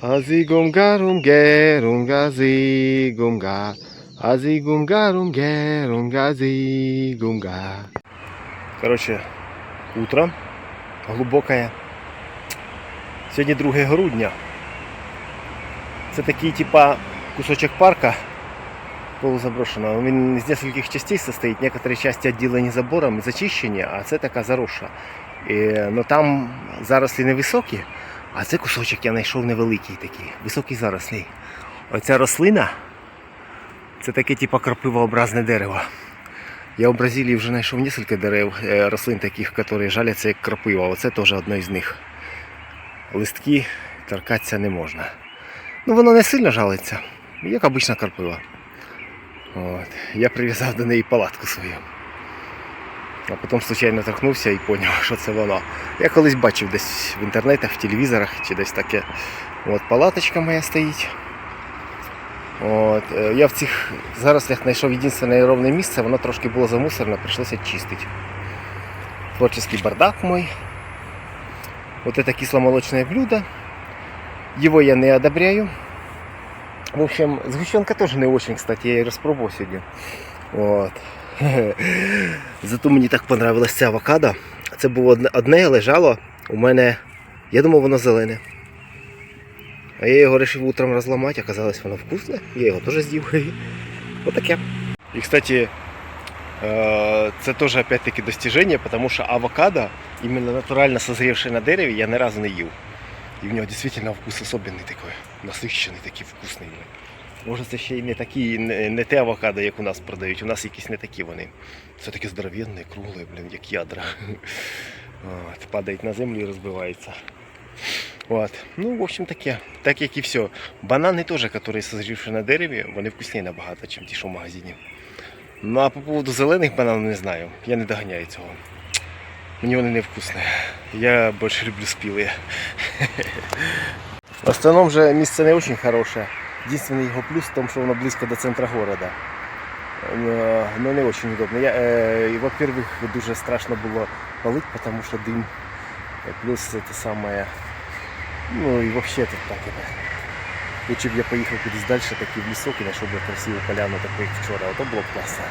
Азигумгарумге рунгазигумга. Азигумгарумге рунгазигумга. Короче, утро глубокое. Сьогодні 2 грудня. Це такий типа кусочок парка полузаброшеного. Він з нескольких частей состоїть. Некоторі части відділені забором зачищені, а це така зароша. І, ну там зарослі невисокі, а це кусочок я знайшов невеликий такий, високий зарослий. Оця рослина це таке типа крапивообразне дерево. Я в Бразилії вже знайшов кілька дерев, е, рослин таких, які жаляться як крапива. Оце теж одне з них. Листки торкатися не можна. Ну воно не сильно жалиться, як обична крапива. От. Я прив'язав до неї палатку свою. А потім случайно торкнувся і зрозумів, що це воно. Я колись бачив десь в інтернетах, в телевізорах чи десь таке. От палаточка моя стоїть. От, е, я в цих зарослях знайшов єдине ровне місце, воно трошки було замусорено, прийшлося чистити. Творческий бардак мой. Вот это кисломолочное блюдо. Его я не одобряю. В общем, сгущенка тоже не очень, кстати, я ее распробовал сегодня. Вот. Зато мені так понравилось це авокадо. Це було одне, одне лежало у мене. Я думав, воно зелене. А я його вирішив утром розламати, оказалось воно вкусне. Я його теж з'їв. Отаке. І, кстати, е, це теж опять-таки достижение, тому що авокадо, іменно натурально созрівши на дереві, я ні разу не їв. І в нього дійсно вкус особливий такий, насищений, такий вкусний. Може це ще й не такі, не, не те авокадо, як у нас продають. У нас якісь не такі вони. Це таке здоровенне, кругле, блін, як ядра. От, падають на землю і розбиваються. От. Ну, в общем, таке. Так як і все. Банани теж, які созрівши на дереві, вони вкусні набагато, ніж ті, що в магазині. Ну а по поводу зелених бананів не знаю. Я не доганяю цього. Мені вони не вкусні. Я більше люблю спілі. В основному же місце не дуже хороше. Единственный його плюс в тому, що воно близько до центра города. Е, Ну не очень удобно. Я, е, і, во-первых, дуже страшно було палити, тому що дим. Е, Плюс це саме. Ну і вообще тут так это. Лучше б я поїхав кудись далі, такий в лісок і знайшов би красиву поляну, таку як вчора. Ото було б класно.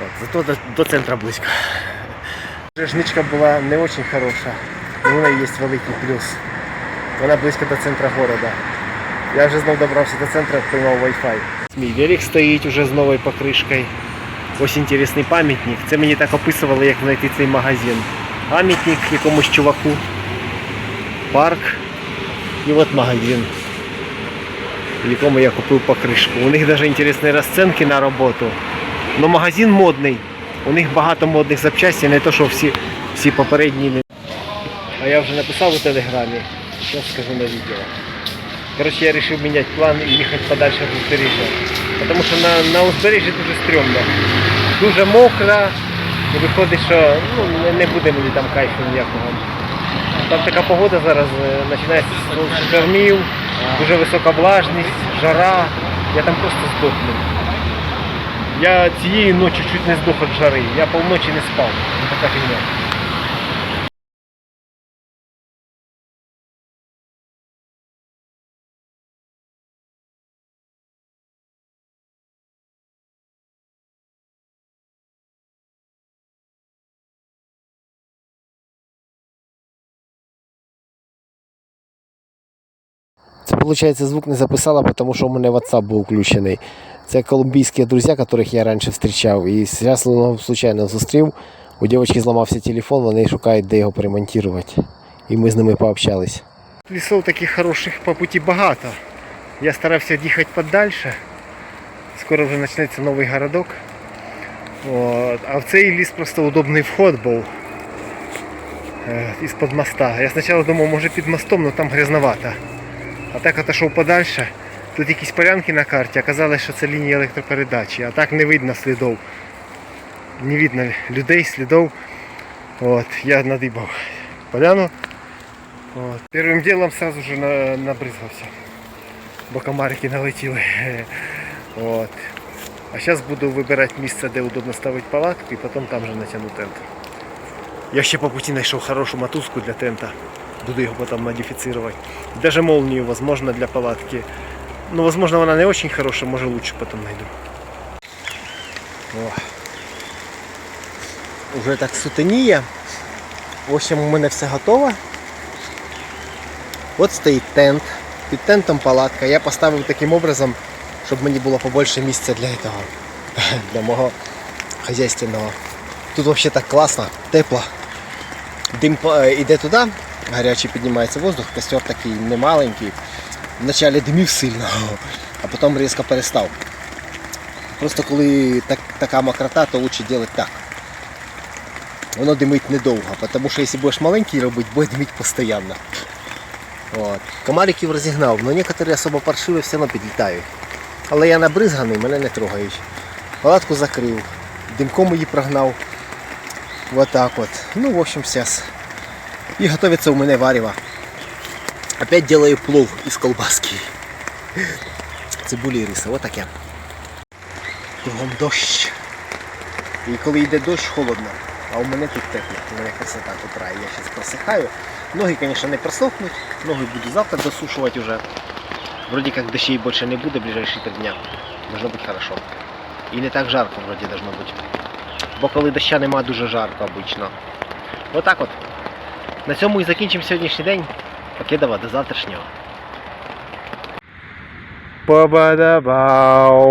От, зато до, до центра близько. Жничка була не дуже хороша. але в неї є великий плюс. Вона близько до центра города. Я вже знов добрався до центру, поймав Wi-Fi. Мій велик стоїть уже з новою покришкою. Ось інтересний пам'ятник. Це мені так описували, як знайти цей магазин. Пам'ятник якомусь чуваку. Парк. І от магазин, в якому я купив покришку. У них навіть інтересні розцінки на роботу. Но магазин модний. У них багато модних запчастей, не то, що всі, всі попередні. А я вже написав у телеграмі. Зараз скажу на відео. Коротше, я вирішив міняти план і їхати подальше від узбережжя. Тому що на, на узбережжі дуже стрьомно. Дуже мокро. І виходить, що ну, не, буде мені там кайфу ніякого. Там така погода зараз починається з штормів, дуже висока влажність, жара. Я там просто здохну. Я цієї ночі чуть не здох від жари. Я півночі не спав. Така фігня. Це, виходить, звук не записала, тому що у мене WhatsApp був включений. Це колумбійські друзі, яких я раніше зустрічав. І зараз случайно зустрів. У дівчинки зламався телефон, вони шукають, де його перемонтувати. І ми з ними пообщались. Лісов таких хороших по путі багато. Я старався їхати подальше. Скоро вже почнеться новий городок. От. А в цей ліс просто удобний вход був. Е, Із-під моста. Я спочатку думав, може під мостом, але там грязновато. А так отошов подальше. Тут якісь полянки на карті, оказалось, що це лінія електропередачі, а так не видно слідів. Не видно людей, слідів. От, я надибав поляну. От. Первим ділом сразу же на, набризгався. Бо комарики налетіли. От. А зараз буду вибирати місце, де удобно ставити палатку і потім там же натягну тент. Я ще по путі знайшов хорошу мотузку для тента. Буду его потом модифицировать. Даже молнию, возможно, для палатки. Ну, возможно, она не очень хорошая, может лучше потом найду. О. Уже так сутеніє. В общем, у мене все готово. От стоїть тент. Під тентом палатка. Я поставив таким образом, щоб мені було побольше місця для этого, для мого хазяйственного. Тут взагалі так класно, тепло. Дим е, іде туди, гарячий піднімається воздух, костер такий немаленький. Вначалі димів сильно, а потім різко перестав. Просто коли так, така мокрота, то краще робити так. Воно димить недовго, тому що якщо будеш маленький робити, буде димить постійно. От. Комариків розігнав, але некоторі особо паршиві все одно підлітають. Але я набризганий, мене не трогають. Палатку закрив, димком її прогнав. Вот так вот. Ну, в общем, сейчас. И готовится у меня варево. Опять делаю плов из колбаски. Цибулі і риса, отаке. Кругом дощ. І коли йде дощ, холодно. А у мене тут тепло. У мене красота тут рай. Я зараз просихаю. Ноги, звісно, не просохнуть. Ноги буду завтра досушувати вже. Вроде как дощей більше не буде ближайші три дня. Должно бути хорошо. І не так жарко вроді должно бути. Бо коли доща нема, дуже жарко обично. Отак от. На цьому і закінчимо сьогоднішній день. Покидава до завтрашнього. Па-ба-да-бау.